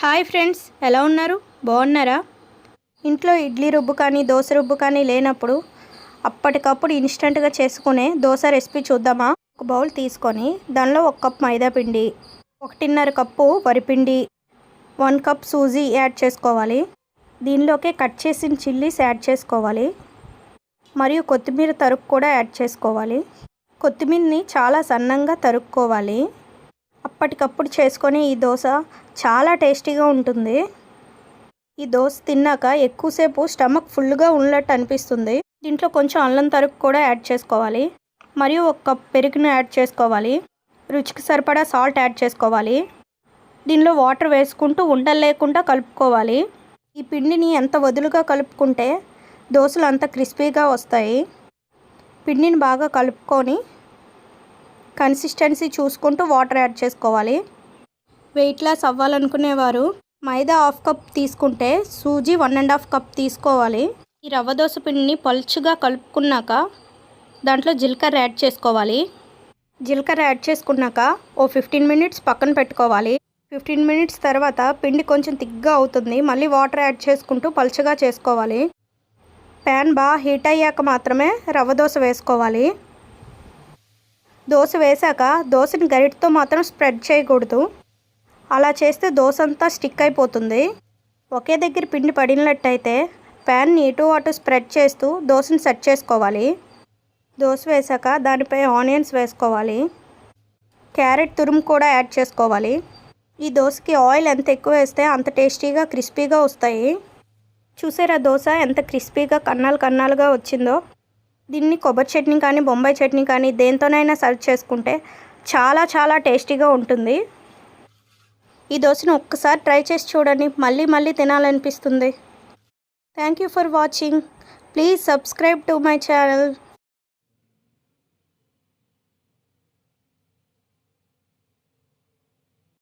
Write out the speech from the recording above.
Hi friends ఎలా ఉన్నారు? బాగున్నారా? ఇంట్లో ఇడ్లీ రుబ్బు కానీ దోశ రుబ్బు కానీ లేనప్పుడు అప్పటికప్పుడు ఇన్స్టెంట్గా చేసుకునే దోశ రెసిపీ చూద్దామా? ఒక బౌల్ తీసుకొని దానిలో ఒక కప్ మైదా పిండి ఒకటిన్నర కప్పు వరిపిండి వన్ కప్ సూజీ యాడ్ చేసుకోవాలి. దీనిలోకి కట్ చేసిన చిల్లీస్ యాడ్ చేసుకోవాలి. మరియు కొత్తిమీర తరుగు కూడా యాడ్ చేసుకోవాలి. కొత్తిమీరని చాలా సన్నంగా తరుక్కోవాలి. అప్పటికప్పుడు చేసుకొని ఈ దోశ చాలా టేస్టీగా ఉంటుంది. ఈ దోశ తిన్నాక ఎక్కువసేపు స్టమక్ ఫుల్గా ఉన్నట్టు అనిపిస్తుంది. దీంట్లో కొంచెం అల్లం తరుగు కూడా యాడ్ చేసుకోవాలి. మరియు ఒక కప్ పెరుగును యాడ్ చేసుకోవాలి. రుచికి సరిపడా సాల్ట్ యాడ్ చేసుకోవాలి. దీనిలో వాటర్ వేసుకుంటూ ఉండలు లేకుండా కలుపుకోవాలి. ఈ పిండిని ఎంత వదులుగా కలుపుకుంటే దోశలు అంత క్రిస్పీగా వస్తాయి. పిండిని బాగా కలుపుకొని కన్సిస్టెన్సీ చూసుకుంటూ వాటర్ యాడ్ చేసుకోవాలి. వెయిట్ లాస్ అవ్వాలనుకునేవారు మైదా హాఫ్ కప్ తీసుకుంటే suji one and half cup తీసుకోవాలి. ఈ రవ్వ దోశ పిండిని పలుచుగా కలుపుకున్నాక దాంట్లో జీలకర్ర యాడ్ చేసుకోవాలి. జీలకర్ర యాడ్ చేసుకున్నాక ఓ ఫిఫ్టీన్ మినిట్స్ పక్కన పెట్టుకోవాలి. ఫిఫ్టీన్ మినిట్స్ తర్వాత పిండి కొంచెం తిగ్గా అవుతుంది మళ్ళీ వాటర్ యాడ్ చేసుకుంటూ పలుచగా చేసుకోవాలి. ప్యాన్ బాగా హీట్ అయ్యాక మాత్రమే రవ్వ దోశ వేసుకోవాలి. దోశ వేశాక దోశని గరిటతో మాత్రం స్ప్రెడ్ చేయకూడదు. అలా చేస్తే దోశ అంతా స్టిక్ అయిపోతుంది. ఒకే దగ్గర పిండి పడినట్టయితే ప్యాన్ని ఇటు అటు స్ప్రెడ్ చేస్తూ దోశని సెట్ చేసుకోవాలి. దోశ వేశాక దానిపై ఆనియన్స్ వేసుకోవాలి. క్యారెట్ తురుము కూడా యాడ్ చేసుకోవాలి. ఈ దోశకి ఆయిల్ ఎంత ఎక్కువ వేస్తే అంత టేస్టీగా క్రిస్పీగా వస్తాయి. చూసారా దోశ ఎంత క్రిస్పీగా కన్నాలు కన్నాలుగా వచ్చిందో? దీన్ని కొబ్బరి చట్నీ కానీ బొంబాయి చట్నీ కానీ దేంతోనైనా సర్వ్ చేసుకుంటే చాలా చాలా టేస్టీగా ఉంటుంది. ఈ దోశను ఒక్కసారి ట్రై చేసి చూడండి. మళ్ళీ మళ్ళీ తినాలనిపిస్తుంది. Thank you for watching. Please subscribe to my channel.